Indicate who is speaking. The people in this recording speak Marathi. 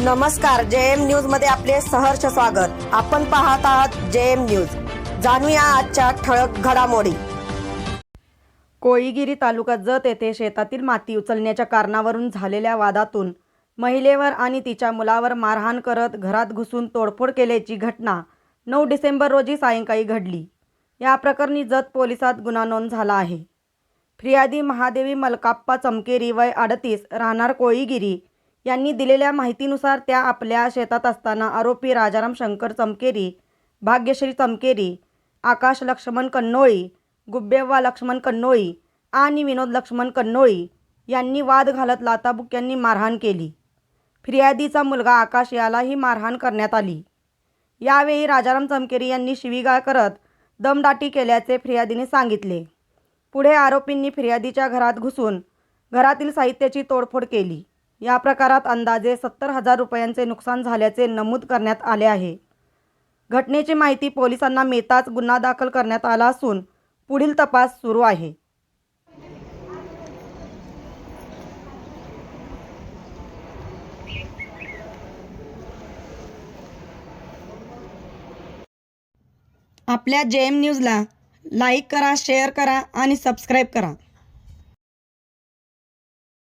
Speaker 1: नमस्कार जे एम न्यूजमध्ये आपले सहर्ष स्वागत. आपण पाहत आहात जे एम न्यूज. जाणूया आजच्या ठळक घडामोडी.
Speaker 2: कोळीगिरी तालुका जत येथे शेतातील माती उचलण्याच्या कारणावरून झालेल्या वादातून महिलेवर आणि तिच्या मुलावर मारहाण करत घरात घुसून तोडफोड केल्याची घटना नऊ डिसेंबर रोजी सायंकाळी घडली. या प्रकरणी जत पोलिसात गुन्हा नोंद झाला आहे. फिर्यादी महादेवी मलकाप्पा चमकेरी वय अडतीस राहणार कोळीगिरी यांनी दिलेल्या माहितीनुसार त्या आपल्या शेतात असताना आरोपी राजाराम शंकर चमकेरी भाग्यश्री चमकेरी आकाश लक्ष्मण कन्नोळी गुब्बेव्वा लक्ष्मण कन्नोळी आणि विनोद लक्ष्मण कन्नोळी यांनी वाद घालत लाताबुक्यांनी मारहाण केली. फिर्यादीचा मुलगा आकाश यालाही मारहाण करण्यात आली. यावेळी राजाराम चमकेरी यांनी शिवीगाळ करत दमदाटी केल्याचे फिर्यादीने सांगितले. पुढे आरोपींनी फिर्यादीच्या घरात घुसून घरातील साहित्याची तोडफोड केली. या प्रकारात अंदाजे सत्तर हजार रुपयांचे नुकसान झाल्याचे नमूद करण्यात आले आहे. घटनेची माहिती पोलिसांना मिळताच गुन्हा दाखल करण्यात आला असून पुढील तपास सुरू आहे. आपल्या जे एम न्यूजला लाईक करा शेअर करा आणि सबस्क्राईब करा.